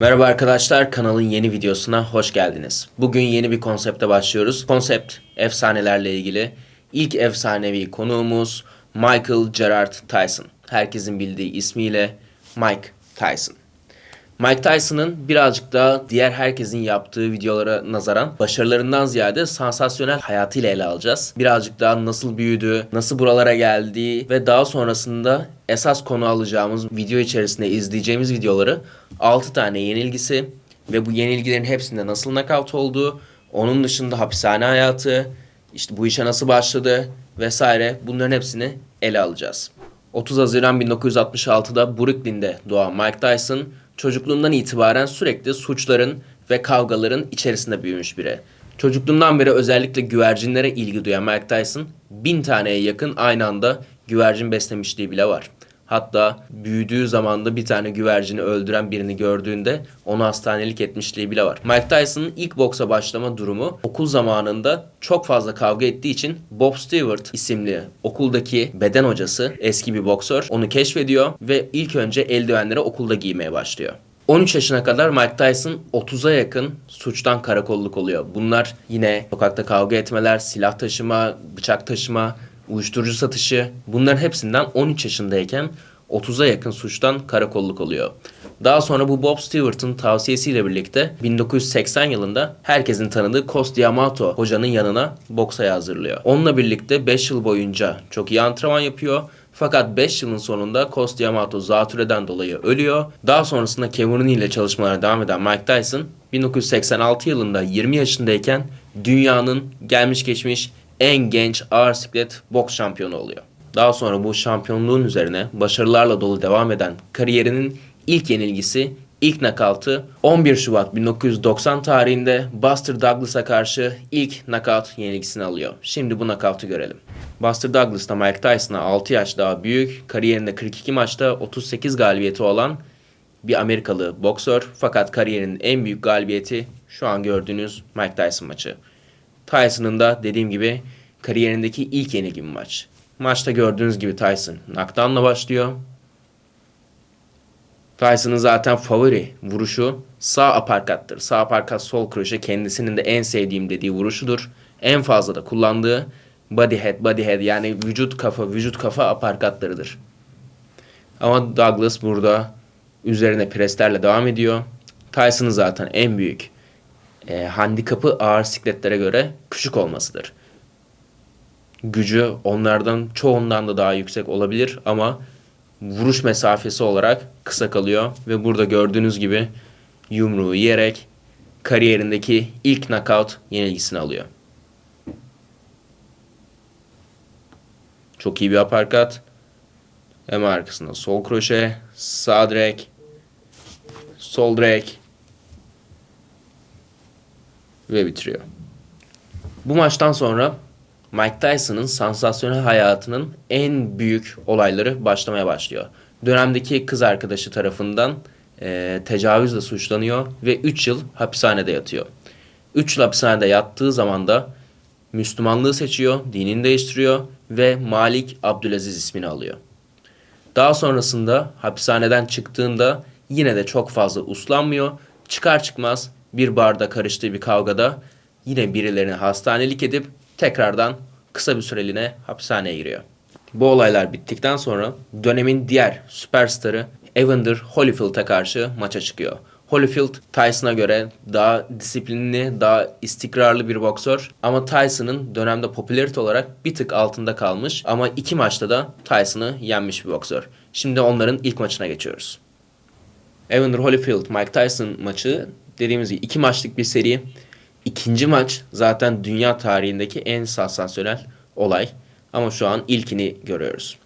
Merhaba arkadaşlar, kanalın yeni videosuna hoş geldiniz. Bugün yeni bir konsepte başlıyoruz. Konsept efsanelerle ilgili. İlk efsanevi konuğumuz Michael Gerard Tyson. Herkesin bildiği ismiyle Mike Tyson. Mike Tyson'ın birazcık da diğer herkesin yaptığı videolara nazaran başarılarından ziyade sansasyonel hayatıyla ele alacağız. Birazcık daha nasıl büyüdü, nasıl buralara geldi ve daha sonrasında esas konu alacağımız video içerisinde izleyeceğimiz videoları 6 tane yenilgisi ve bu yenilgilerin hepsinde nasıl nakavt olduğu, onun dışında hapishane hayatı, işte bu işe nasıl başladı vesaire bunların hepsini ele alacağız. 30 Haziran 1966'da Brooklyn'de doğan Mike Tyson çocukluğundan itibaren sürekli suçların ve kavgaların içerisinde büyümüş biri. Çocukluğundan beri özellikle güvercinlere ilgi duyan Mike Tyson bin taneye yakın aynı anda güvercin beslemişliği bile var. Hatta büyüdüğü zamanda bir tane güvercini öldüren birini gördüğünde onu hastanelik etmişliği bile var. Mike Tyson'ın ilk boksa başlama durumu okul zamanında çok fazla kavga ettiği için Bob Stewart isimli okuldaki beden hocası eski bir boksör onu keşfediyor ve ilk önce eldivenleri okulda giymeye başlıyor. 13 yaşına kadar Mike Tyson 30'a yakın suçtan karakolluk oluyor. Bunlar yine sokakta kavga etmeler, silah taşıma, bıçak taşıma, uyuşturucu satışı bunların hepsinden 13 yaşındayken 30'a yakın suçtan karakolluk oluyor. Daha sonra bu Bob Stewart'ın tavsiyesiyle birlikte 1980 yılında herkesin tanıdığı Cost Yamato hocanın yanına boksa hazırlıyor. Onunla birlikte 5 yıl boyunca çok iyi antrenman yapıyor. Fakat 5 yılın sonunda Cost Yamato zatürreden dolayı ölüyor. Daha sonrasında Kevin ile çalışmalara devam eden Mike Tyson 1986 yılında 20 yaşındayken dünyanın gelmiş geçmiş en genç ağır siklet boks şampiyonu oluyor. Daha sonra bu şampiyonluğun üzerine başarılarla dolu devam eden kariyerinin ilk yenilgisi, ilk nakavtı 11 Şubat 1990 tarihinde Buster Douglas'a karşı ilk nakavt yenilgisini alıyor. Şimdi bu nakavtı görelim. Buster Douglas da Mike Tyson'a 6 yaş daha büyük, kariyerinde 42 maçta 38 galibiyeti olan bir Amerikalı boksör. Fakat kariyerinin en büyük galibiyeti şu an gördüğünüz Mike Tyson maçı. Tyson'ın da dediğim gibi kariyerindeki ilk yenilgi bir maç. Maçta gördüğünüz gibi Tyson knockdown'la başlıyor. Tyson'ın zaten favori vuruşu sağ aparkattır. Sağ aparkat sol kroşe kendisinin de en sevdiğim dediği vuruşudur. En fazla da kullandığı body head body head yani vücut kafa vücut kafa aparkatlarıdır. Ama Douglas burada üzerine preslerle devam ediyor. Tyson'ın zaten en büyük e, handikapı ağır sikletlere göre küçük olmasıdır. Gücü onlardan çoğundan da daha yüksek olabilir ama vuruş mesafesi olarak kısa kalıyor ve burada gördüğünüz gibi yumruğu yiyerek kariyerindeki ilk knockout yenilgisini alıyor. Çok iyi bir aparkat. Hemen arkasında sol kroşe, sağ direk, sol direk, ve bitiriyor. Bu maçtan sonra Mike Tyson'ın sansasyonel hayatının en büyük olayları başlamaya başlıyor. Dönemdeki kız arkadaşı tarafından e, tecavüzle suçlanıyor ve 3 yıl hapishanede yatıyor. 3 yıl hapishanede yattığı zaman da Müslümanlığı seçiyor, dinini değiştiriyor ve Malik Abdülaziz ismini alıyor. Daha sonrasında hapishaneden çıktığında yine de çok fazla uslanmıyor. Çıkar çıkmaz bir barda karıştığı bir kavgada yine birilerini hastanelik edip tekrardan kısa bir süreliğine hapishaneye giriyor. Bu olaylar bittikten sonra dönemin diğer süperstarı Evander Holyfield'a karşı maça çıkıyor. Holyfield Tyson'a göre daha disiplinli, daha istikrarlı bir boksör ama Tyson'ın dönemde popülarite olarak bir tık altında kalmış ama iki maçta da Tyson'ı yenmiş bir boksör. Şimdi onların ilk maçına geçiyoruz. Evander Holyfield Mike Tyson maçı dediğimiz gibi iki maçlık bir seri. İkinci maç zaten dünya tarihindeki en sansasyonel olay. Ama şu an ilkini görüyoruz.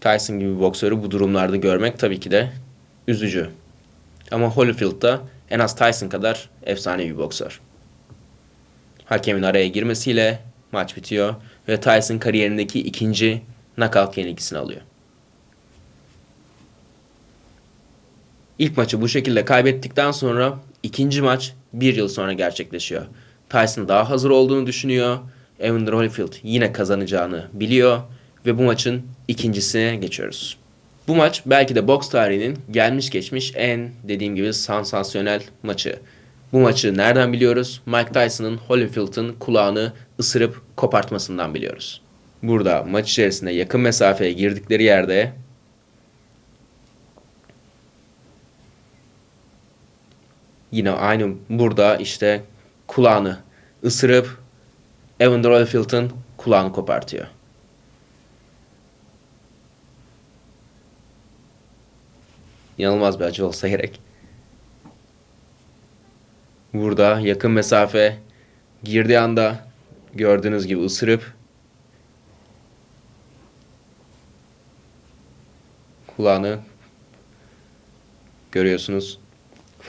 Tyson gibi boksörü bu durumlarda görmek tabii ki de üzücü. Ama Holyfield da en az Tyson kadar efsane bir boksör. Hakemin araya girmesiyle maç bitiyor ve Tyson kariyerindeki ikinci knockout yenilgisini alıyor. İlk maçı bu şekilde kaybettikten sonra ikinci maç bir yıl sonra gerçekleşiyor. Tyson daha hazır olduğunu düşünüyor. Evander Holyfield yine kazanacağını biliyor ve bu maçın ikincisine geçiyoruz. Bu maç belki de boks tarihinin gelmiş geçmiş en dediğim gibi sansasyonel maçı. Bu maçı nereden biliyoruz? Mike Tyson'ın Holyfield'ın kulağını ısırıp kopartmasından biliyoruz. Burada maç içerisinde yakın mesafeye girdikleri yerde yine aynı burada işte kulağını ısırıp Evander Holyfield'ın kulağını kopartıyor. İnanılmaz bir acı olsa gerek. Burada yakın mesafe girdiği anda gördüğünüz gibi ısırıp kulağını görüyorsunuz.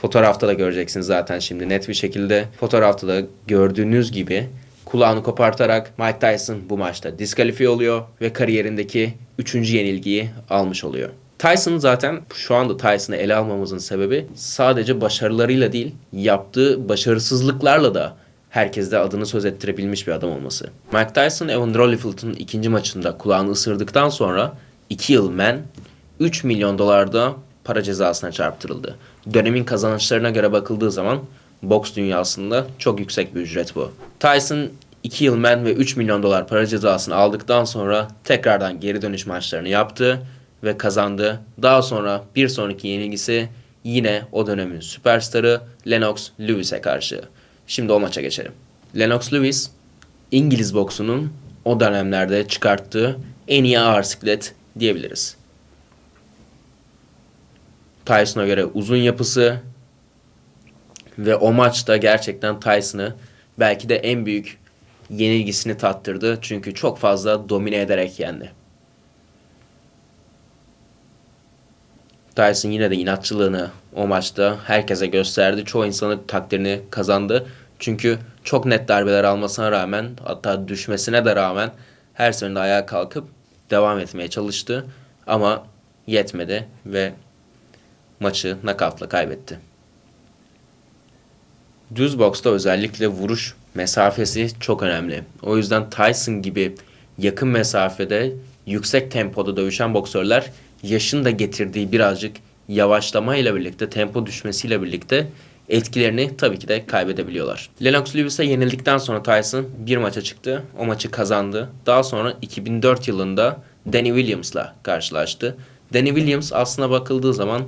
Fotoğrafta da göreceksiniz zaten şimdi net bir şekilde. Fotoğrafta da gördüğünüz gibi kulağını kopartarak Mike Tyson bu maçta diskalifiye oluyor ve kariyerindeki 3. yenilgiyi almış oluyor. Tyson zaten şu anda Tyson'ı ele almamızın sebebi sadece başarılarıyla değil, yaptığı başarısızlıklarla da herkeste adını söz ettirebilmiş bir adam olması. Mike Tyson, Evander Holyfield'ın ikinci maçında kulağını ısırdıktan sonra 2 yıl men 3 milyon dolarda para cezasına çarptırıldı. Dönemin kazançlarına göre bakıldığı zaman boks dünyasında çok yüksek bir ücret bu. Tyson 2 yıl men ve 3 milyon dolar para cezasını aldıktan sonra tekrardan geri dönüş maçlarını yaptı ve kazandı. Daha sonra bir sonraki yenilgisi yine o dönemin süperstarı Lennox Lewis'e karşı. Şimdi o maça geçelim. Lennox Lewis İngiliz boksunun o dönemlerde çıkarttığı en iyi ağır siklet diyebiliriz. Tyson'a göre uzun yapısı ve o maçta gerçekten Tyson'ı belki de en büyük yenilgisini tattırdı. Çünkü çok fazla domine ederek yendi. Tyson yine de inatçılığını o maçta herkese gösterdi. Çoğu insanın takdirini kazandı. Çünkü çok net darbeler almasına rağmen hatta düşmesine de rağmen her seferinde ayağa kalkıp devam etmeye çalıştı. Ama yetmedi ve maçı nakavtla kaybetti. Düz boksta özellikle vuruş mesafesi çok önemli. O yüzden Tyson gibi yakın mesafede yüksek tempoda dövüşen boksörler yaşın da getirdiği birazcık yavaşlama ile birlikte, tempo düşmesiyle birlikte etkilerini tabii ki de kaybedebiliyorlar. Lennox Lewis'e yenildikten sonra Tyson bir maça çıktı. O maçı kazandı. Daha sonra 2004 yılında Danny Williams'la karşılaştı. Danny Williams aslına bakıldığı zaman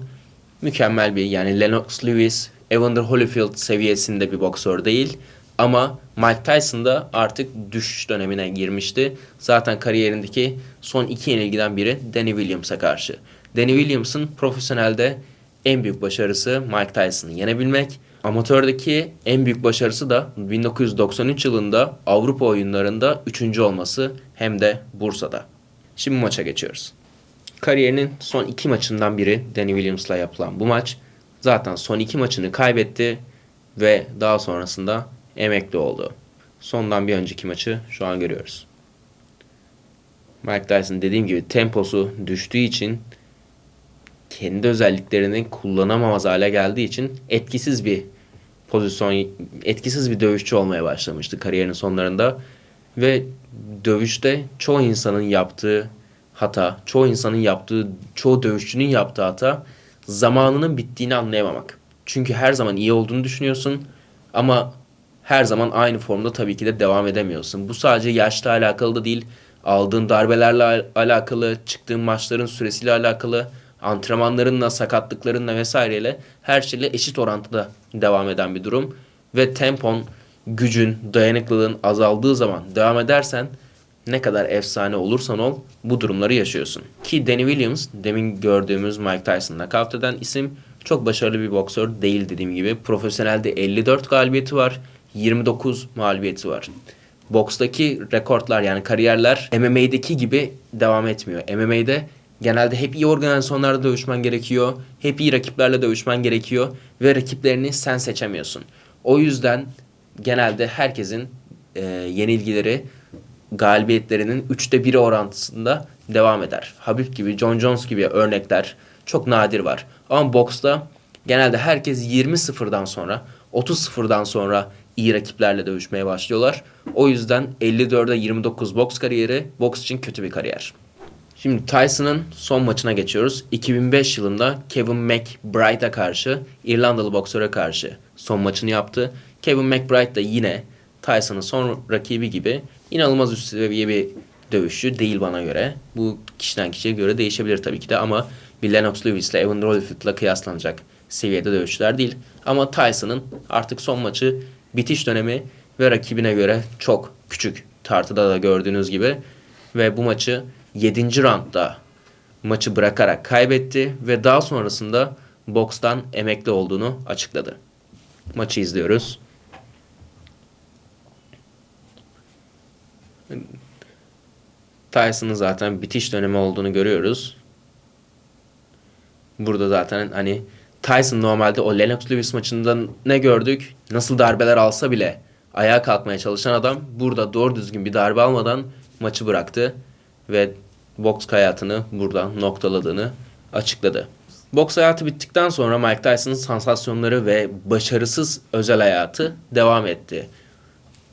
mükemmel bir yani Lennox Lewis, Evander Holyfield seviyesinde bir boksör değil. Ama Mike Tyson da artık düşüş dönemine girmişti. Zaten kariyerindeki son iki yenilgiden biri Danny Williams'a karşı. Danny Williams'ın profesyonelde en büyük başarısı Mike Tyson'ı yenebilmek. Amatördeki en büyük başarısı da 1993 yılında Avrupa oyunlarında 3. olması hem de Bursa'da. Şimdi maça geçiyoruz. Kariyerinin son iki maçından biri Danny Williams'la yapılan bu maç. Zaten son iki maçını kaybetti ve daha sonrasında emekli oldu. Sondan bir önceki maçı şu an görüyoruz. Mike Tyson dediğim gibi temposu düştüğü için kendi özelliklerini kullanamamaz hale geldiği için etkisiz bir pozisyon, etkisiz bir dövüşçü olmaya başlamıştı kariyerinin sonlarında. Ve dövüşte çoğu insanın yaptığı hata, çoğu insanın yaptığı, çoğu dövüşçünün yaptığı hata zamanının bittiğini anlayamamak. Çünkü her zaman iyi olduğunu düşünüyorsun ama her zaman aynı formda tabii ki de devam edemiyorsun. Bu sadece yaşla alakalı da değil, aldığın darbelerle alakalı, çıktığın maçların süresiyle alakalı, antrenmanlarınla, sakatlıklarınla vesaireyle her şeyle eşit orantıda devam eden bir durum. Ve tempon, gücün, dayanıklılığın azaldığı zaman devam edersen ne kadar efsane olursan ol bu durumları yaşıyorsun. Ki Danny Williams demin gördüğümüz Mike Tyson'la nakavt eden isim çok başarılı bir boksör değil dediğim gibi. Profesyonelde 54 galibiyeti var. 29 mağlubiyeti var. Bokstaki rekortlar yani kariyerler MMA'deki gibi devam etmiyor. MMA'de genelde hep iyi organizasyonlarda dövüşmen gerekiyor. Hep iyi rakiplerle dövüşmen gerekiyor. Ve rakiplerini sen seçemiyorsun. O yüzden genelde herkesin e, yenilgileri galibiyetlerinin üçte biri orantısında devam eder. Habib gibi, John Jones gibi örnekler çok nadir var. Ama boksta genelde herkes 20-0'dan sonra, 30-0'dan sonra iyi rakiplerle dövüşmeye başlıyorlar. O yüzden 54'e 29 boks kariyeri boks için kötü bir kariyer. Şimdi Tyson'ın son maçına geçiyoruz. 2005 yılında Kevin McBride'a karşı, İrlandalı boksöre karşı son maçını yaptı. Kevin McBride da yine Tyson'ın son rakibi gibi inanılmaz üst seviye bir dövüşçü değil bana göre. Bu kişiden kişiye göre değişebilir tabii ki de ama bir Lennox Lewis ile Evan Holyfield'la kıyaslanacak seviyede dövüşçüler değil. Ama Tyson'ın artık son maçı bitiş dönemi ve rakibine göre çok küçük tartıda da gördüğünüz gibi ve bu maçı 7. roundda maçı bırakarak kaybetti ve daha sonrasında bokstan emekli olduğunu açıkladı. Maçı izliyoruz. Tyson'ın zaten bitiş dönemi olduğunu görüyoruz. Burada zaten hani Tyson normalde o Lennox Lewis maçında ne gördük? Nasıl darbeler alsa bile ayağa kalkmaya çalışan adam burada doğru düzgün bir darbe almadan maçı bıraktı ve boks hayatını burada noktaladığını açıkladı. Boks hayatı bittikten sonra Mike Tyson'ın sansasyonları ve başarısız özel hayatı devam etti.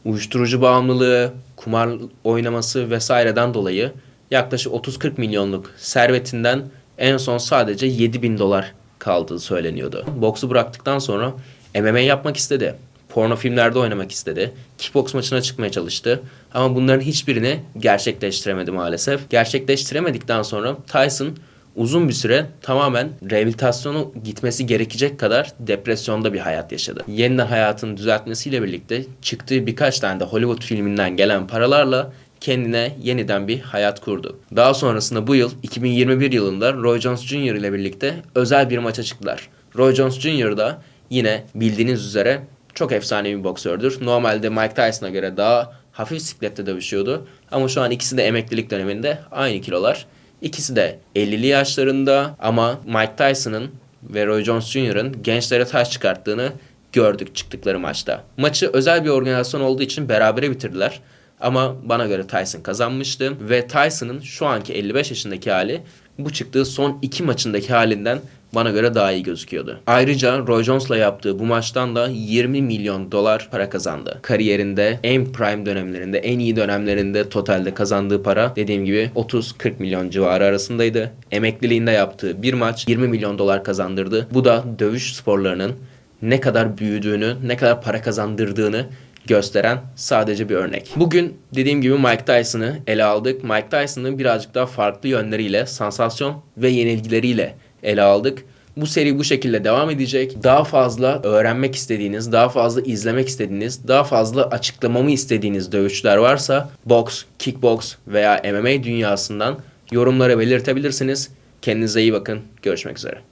Uyuşturucu bağımlılığı, kumar oynaması vesaireden dolayı yaklaşık 30-40 milyonluk servetinden en son sadece 7 bin dolar kaldığı söyleniyordu. Boksu bıraktıktan sonra MMA yapmak istedi. Porno filmlerde oynamak istedi. Kickbox maçına çıkmaya çalıştı. Ama bunların hiçbirini gerçekleştiremedi maalesef. Gerçekleştiremedikten sonra Tyson uzun bir süre tamamen rehabilitasyonu gitmesi gerekecek kadar depresyonda bir hayat yaşadı. Yeniden hayatını düzeltmesiyle birlikte çıktığı birkaç tane de Hollywood filminden gelen paralarla kendine yeniden bir hayat kurdu. Daha sonrasında bu yıl 2021 yılında Roy Jones Jr. ile birlikte özel bir maça çıktılar. Roy Jones Jr. da yine bildiğiniz üzere çok efsane bir boksördür. Normalde Mike Tyson'a göre daha hafif siklette dövüşüyordu. Ama şu an ikisi de emeklilik döneminde aynı kilolar. İkisi de 50'li yaşlarında ama Mike Tyson'ın ve Roy Jones Jr.'ın gençlere taş çıkarttığını gördük çıktıkları maçta. Maçı özel bir organizasyon olduğu için berabere bitirdiler. Ama bana göre Tyson kazanmıştı ve Tyson'ın şu anki 55 yaşındaki hali bu çıktığı son iki maçındaki halinden bana göre daha iyi gözüküyordu. Ayrıca Roy Jones'la yaptığı bu maçtan da 20 milyon dolar para kazandı. Kariyerinde en prime dönemlerinde, en iyi dönemlerinde totalde kazandığı para dediğim gibi 30-40 milyon civarı arasındaydı. Emekliliğinde yaptığı bir maç 20 milyon dolar kazandırdı. Bu da dövüş sporlarının ne kadar büyüdüğünü, ne kadar para kazandırdığını gösteren sadece bir örnek. Bugün dediğim gibi Mike Tyson'ı ele aldık. Mike Tyson'ı birazcık daha farklı yönleriyle, sansasyon ve yenilgileriyle ele aldık. Bu seri bu şekilde devam edecek. Daha fazla öğrenmek istediğiniz, daha fazla izlemek istediğiniz, daha fazla açıklamamı istediğiniz dövüşçüler varsa box, kickbox veya MMA dünyasından yorumlara belirtebilirsiniz. Kendinize iyi bakın. Görüşmek üzere.